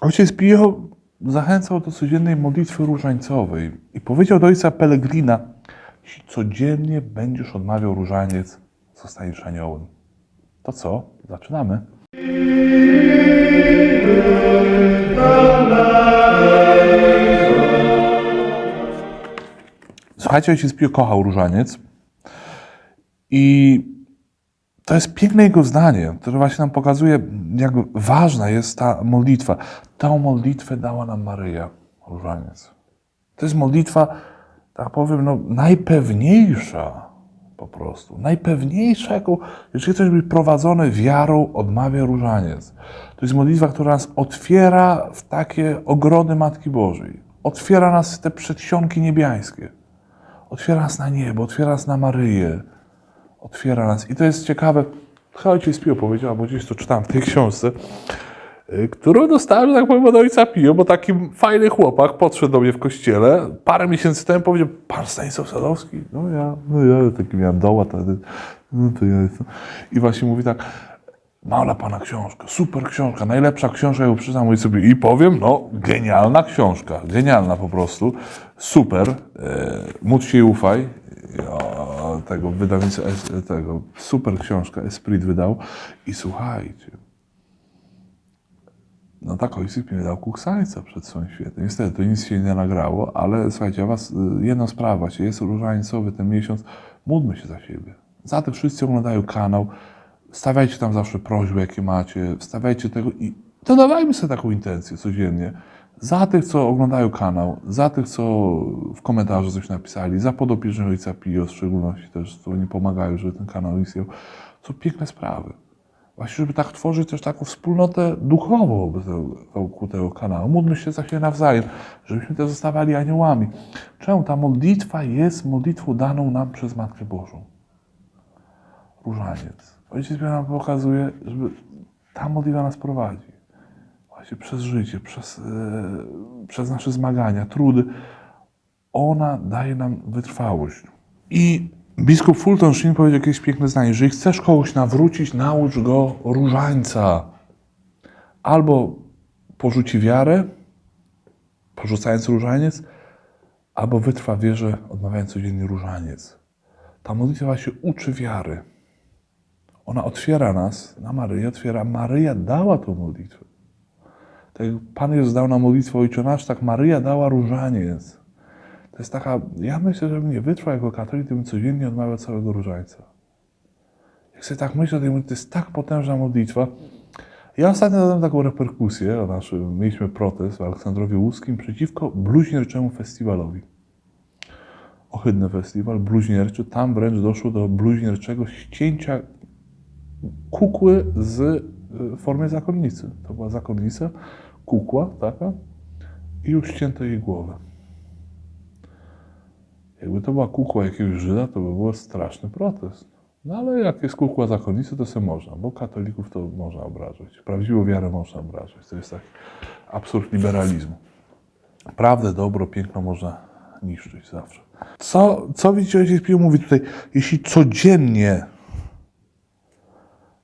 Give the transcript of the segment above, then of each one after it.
Ojciec Pio zachęcał do codziennej modlitwy różańcowej i powiedział do ojca Pelegrina, jeśli codziennie będziesz odmawiał różaniec, zostaniesz aniołem. To co? Zaczynamy. Słuchajcie, ojciec Pio kochał różaniec i to jest piękne jego zdanie, które właśnie nam pokazuje, jak ważna jest ta modlitwa. Tę modlitwę dała nam Maryja, różaniec. To jest modlitwa, tak powiem, no, najpewniejsza po prostu. Najpewniejsza, jaką, jeżeli chcesz być prowadzony wiarą, odmawia różaniec. To jest modlitwa, która nas otwiera w takie ogrody Matki Bożej. Otwiera nas w te przedsionki niebiańskie. Otwiera nas na niebo, otwiera nas na Maryję otwiera nas. I to jest ciekawe, chyba ojciec Pio powiedział, bo gdzieś to czytałem w tej książce, y, którą dostałem, tak powiem, od ojca Pio, bo taki fajny chłopak podszedł do mnie w kościele, parę miesięcy temu powiedział, pan Stanisław Sadowski? No ja, no ja taki miałem doła wtedy, no to ja jestem. I właśnie mówi tak, mam dla pana książkę, super książka, najlepsza książka, ja ją przyznam mówię sobie i powiem, no genialna książka, genialna po prostu, super, e, módl się i ufaj, tego wydawnictwa, es- tego, super książka, Esprit wydał i słuchajcie, no tak ojciec mi dał kuksańca przed swoim świętem. Niestety, to nic się nie nagrało, ale słuchajcie, was, y, jedna sprawa jest różańcowy ten miesiąc, módlmy się za siebie. Za tych wszyscy oglądają kanał, stawiajcie tam zawsze prośby, jakie macie, wstawiajcie tego i dodawajmy sobie taką intencję codziennie. Za tych, co oglądają kanał, za tych, co w komentarzu coś napisali, za podopiecznych ojca Pio, w szczególności też, co nie pomagają, żeby ten kanał istniał. To piękne sprawy. Właśnie, żeby tak tworzyć też taką wspólnotę duchową wokół tego kanału. Módlmy się za siebie nawzajem, żebyśmy też zostawali aniołami. Czemu? Ta modlitwa jest modlitwą daną nam przez Matkę Bożą. Różaniec. Ojciec nam pokazuje, żeby ta modlitwa nas prowadzi. Właśnie przez życie, przez, e, przez nasze zmagania, trudy. Ona daje nam wytrwałość. I biskup Fulton Sheen powiedział jakieś piękne zdanie. Jeżeli chcesz kogoś nawrócić, naucz go różańca. Albo porzuci wiarę, porzucając różaniec, albo wytrwa wierze, odmawiając codziennie różaniec. Ta modlitwa się uczy wiary. Ona otwiera nas na Maryję, otwiera. Maryja dała tą modlitwę. Tak Pan Jezus dał nam modlitwę Ojcze Nasz, tak Maryja dała różaniec. To jest taka, ja myślę, że mnie wytrwał jako katolik, gdybym codziennie odmawiał całego różańca. Jak sobie tak myślę, to jest tak potężna modlitwa. Ja ostatnio dałem taką reperkusję o naszym, mieliśmy protest w Aleksandrowie Łódzkim przeciwko bluźnierczemu festiwalowi. Ohydny festiwal, bluźnierczy. Tam wręcz doszło do bluźnierczego ścięcia kukły z y, w formie zakonnicy. To była zakonnica, kukła taka i już ścięto jej głowę. Jakby to była kukła jakiegoś Żyda, to by straszny protest. No ale jak jest kukła zakonnicy, to sobie można, bo katolików to można obrażać. Prawdziwą wiarę można obrażać. To jest taki absurd liberalizmu. Prawdę, dobro, piękno można niszczyć zawsze. Co, co widzicie, mówi tutaj? Jeśli codziennie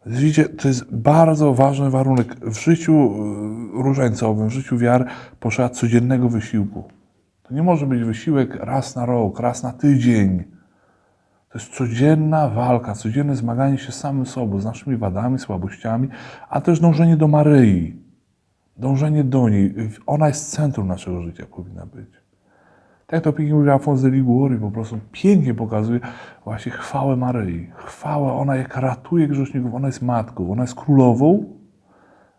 Widzicie, to jest bardzo ważny warunek. W życiu y, różańcowym, w życiu wiary potrzeba codziennego wysiłku. To nie może być wysiłek raz na rok, raz na tydzień. To jest codzienna walka, codzienne zmaganie się z samym sobą, z naszymi wadami, słabościami, a też dążenie do Maryi. Dążenie do niej. Ona jest centrum naszego życia, powinna być. Tak to pięknie mówi Alfons de Liguori, po prostu pięknie pokazuje właśnie chwałę Maryi. Chwałę, ona jak ratuje grzeszników, ona jest matką, ona jest królową.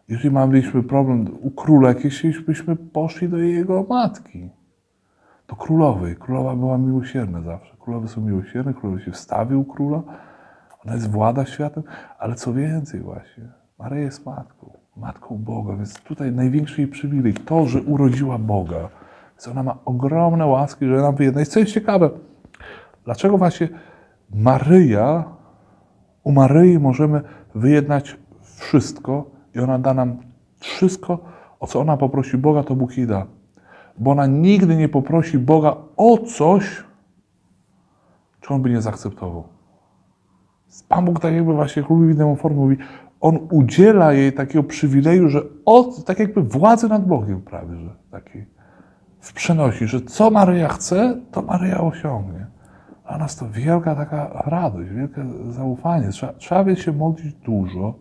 Jeżeli mieliśmy problem u króla jakiś, byśmy poszli do jego matki. Do królowej. Królowa była miłosierna zawsze. Królowe są miłosierne, królowy się wstawi u króla. Ona jest włada światem, ale co więcej właśnie, Maryja jest matką. Matką Boga, więc tutaj największy jej przywilej, to, że urodziła Boga. Więc ona ma ogromne łaski, że nam wyjedna. I co jest ciekawe, dlaczego właśnie Maryja, u Maryi możemy wyjednać wszystko i ona da nam wszystko, o co ona poprosi Boga, to Bóg jej da. Bo ona nigdy nie poprosi Boga o coś, czego on by nie zaakceptował. Pan Bóg tak jakby właśnie królowi widną formę mówi, On udziela jej takiego przywileju, że od, tak jakby władzy nad Bogiem prawie, że takiej przenosi, że co Maryja chce, to Maryja osiągnie. Dla nas to wielka taka radość, wielkie zaufanie. Trzeba, trzeba się modlić dużo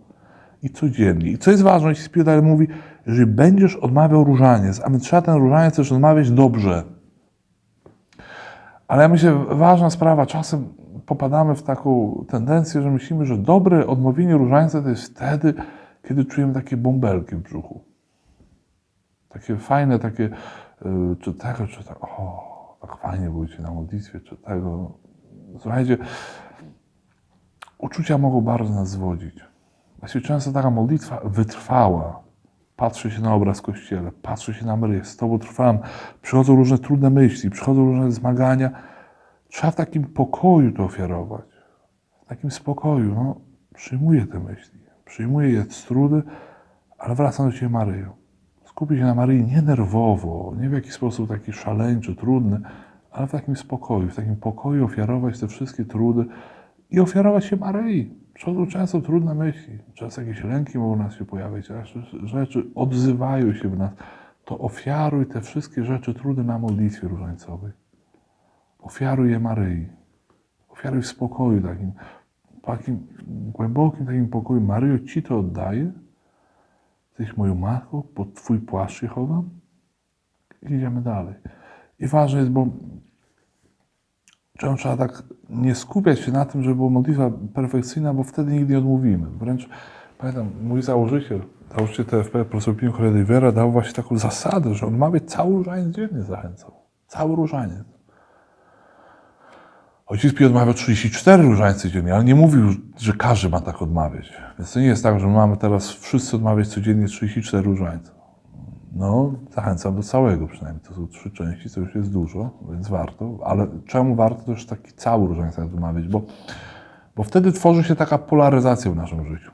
i codziennie. I co jest ważne, jeśli dalej mówi, jeżeli będziesz odmawiał różaniec, a my trzeba ten różaniec też odmawiać dobrze. Ale ja myślę, ważna sprawa, czasem popadamy w taką tendencję, że myślimy, że dobre odmówienie różańca to jest wtedy, kiedy czujemy takie bąbelki w brzuchu. Takie fajne, takie, czy tego, czy tak, o, tak fajnie było ci na modlitwie, czy tego. Słuchajcie, uczucia mogą bardzo nas zwodzić. Właściwie często taka modlitwa wytrwała. Patrzę się na obraz kościele, patrzę się na Maryję, z Tobą trwam, przychodzą różne trudne myśli, przychodzą różne zmagania. Trzeba w takim pokoju to ofiarować. W takim spokoju. No, przyjmuję te myśli, przyjmuję je z trudy, ale wracam do Ciebie Maryjo. Skupić się na Maryi nie nerwowo, nie w jakiś sposób taki szaleńczy, trudny, ale w takim spokoju, w takim pokoju ofiarować te wszystkie trudy i ofiarować się Maryi. Przychodzą często trudne myśli, często jakieś lęki mogą nas się pojawiać, rzeczy odzywają się w nas. To ofiaruj te wszystkie rzeczy trudne na modlitwie różańcowej. Ofiaruj je Maryi. Ofiaruj w spokoju takim, takim głębokim takim pokoju. Maryjo, Ci to oddaję. Jesteś moją matką, pod Twój płaszcz się chowam. Idziemy dalej. I ważne jest, bo Czemu trzeba tak nie skupiać się na tym, żeby była modlitwa perfekcyjna, bo wtedy nigdy nie odmówimy. Wręcz pamiętam, mój założyciel, założyciel TFP, profesor Pino Correa dał właśnie taką zasadę, że odmawiać cały różaniec dziennie zachęcał. Cały różaniec. Ojciec Pio odmawiał 34 różańce dziennie, ale nie mówił, że każdy ma tak odmawiać. Więc to nie jest tak, że mamy teraz wszyscy odmawiać codziennie 34 różańce. No, zachęcam do całego przynajmniej. To są trzy części, co już jest dużo, więc warto. Ale czemu warto też taki cały różaniec odmawiać? Bo, bo wtedy tworzy się taka polaryzacja w naszym życiu.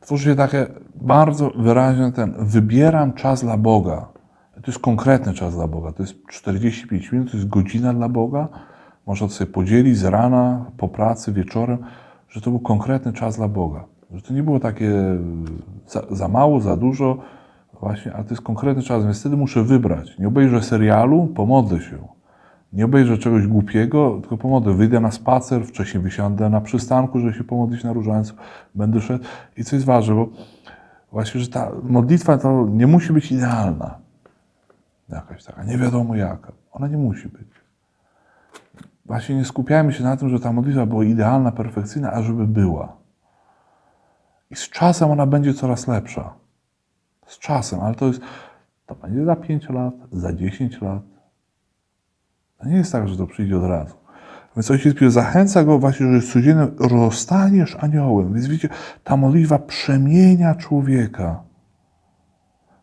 Tworzy się takie bardzo wyraźne ten, wybieram czas dla Boga. To jest konkretny czas dla Boga. To jest 45 minut, to jest godzina dla Boga. Można to sobie podzielić z rana, po pracy, wieczorem, że to był konkretny czas dla Boga. Że to nie było takie za, za mało, za dużo, właśnie, ale to jest konkretny czas, więc wtedy muszę wybrać. Nie obejrzę serialu, pomodlę się. Nie obejrzę czegoś głupiego, tylko pomodlę. Wyjdę na spacer, wcześniej wysiądę na przystanku, żeby się pomodlić na różańcu, będę szedł. I co jest ważne, bo właśnie, że ta modlitwa to nie musi być idealna. Jakaś taka, nie wiadomo jaka. Ona nie musi być. Właśnie nie skupiajmy się na tym, że ta modlitwa była idealna, perfekcyjna, a żeby była. I z czasem ona będzie coraz lepsza. Z czasem, ale to jest, to będzie za 5 lat, za 10 lat. To nie jest tak, że to przyjdzie od razu. Więc Ojciec Pio zachęca go właśnie, że codziennie rozstaniesz aniołem. Więc widzicie, ta modlitwa przemienia człowieka.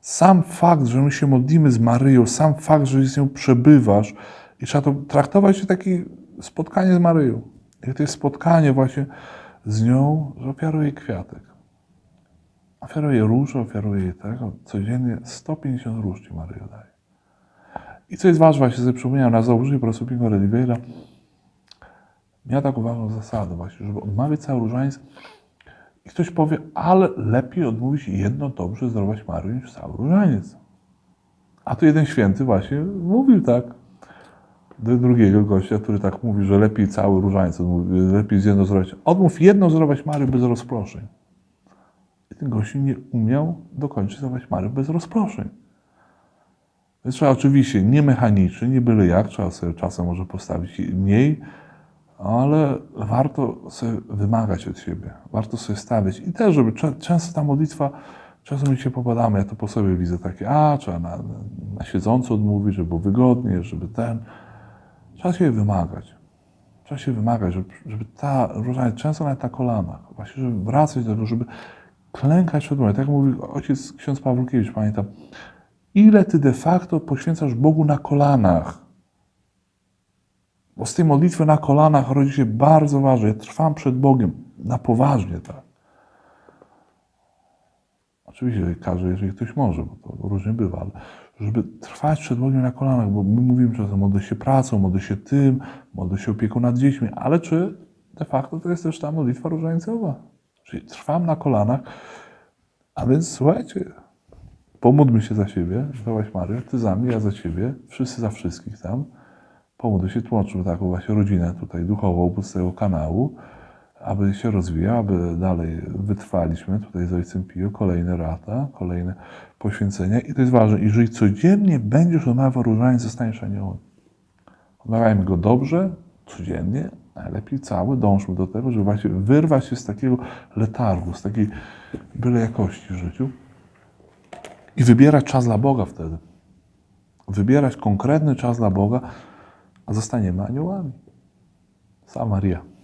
Sam fakt, że my się modlimy z Maryją, sam fakt, że z nią przebywasz i trzeba to traktować jak takie spotkanie z Maryją. Jak to jest spotkanie właśnie z nią, że ofiaruje kwiatek. Ofiaruje róż, ofiaruje tego. Codziennie 150 róż Ci Maryjo daje. I co jest ważne, właśnie sobie przypomniałem, na założeniu profesor Pingo miał taką ważną zasadę właśnie, żeby odmawiać cały różaniec i ktoś powie, ale lepiej odmówić jedno dobrze zdrować Maryjo niż cały różaniec. A tu jeden święty właśnie mówił tak do drugiego gościa, który tak mówi, że lepiej cały różaniec, odmówi, lepiej z jedno zdrować. Odmów jedno zdrować Maryję bez rozproszeń. I ten gościu nie umiał dokończyć zdrować Maryję bez rozproszeń. Więc trzeba oczywiście nie mechanicznie, nie byle jak, trzeba sobie czasem może postawić mniej, ale warto sobie wymagać od siebie, warto sobie stawiać. I też, żeby często ta modlitwa, często my się popadamy, ja to po sobie widzę takie, a trzeba na, na siedząco odmówić, żeby było wygodnie, żeby ten. Trzeba się wymagać. Trzeba się wymagać, żeby, żeby ta różnica, często nawet na kolanach, właśnie, żeby wracać do tego, żeby klękać przed Bogiem. Tak mówi ojciec ksiądz Pawłkiewicz, pamiętam, ile ty de facto poświęcasz Bogu na kolanach. Bo z tej modlitwy na kolanach rodzi się bardzo ważne. Ja trwam przed Bogiem na poważnie, tak. Oczywiście każdy, jeżeli ktoś może, bo to różnie bywa, ale żeby trwać przed Bogiem na kolanach, bo my mówimy czasem, modlę się pracą, modlę się tym, modlę się opieką nad dziećmi, ale czy de facto to jest też ta modlitwa różańcowa? Czyli trwam na kolanach, a więc słuchajcie, pomódlmy się za siebie, Zdrowaś Maryjo, Ty za mnie, ja za Ciebie, wszyscy za wszystkich tam. Pomódlmy się, tłumaczymy taką właśnie rodzinę tutaj duchową z tego kanału, aby się rozwijała, aby dalej wytrwaliśmy tutaj z Ojcem Pio, kolejne lata, kolejne poświęcenia. I to jest ważne, jeżeli codziennie będziesz odmawiał różaniec, zostaniesz aniołem. Odmawiajmy go dobrze, codziennie, najlepiej cały, dążmy do tego, żeby właśnie wyrwać się z takiego letargu, z takiej byle jakości w życiu i wybierać czas dla Boga wtedy. Wybierać konkretny czas dla Boga, a zostaniemy aniołami. Sama Maria.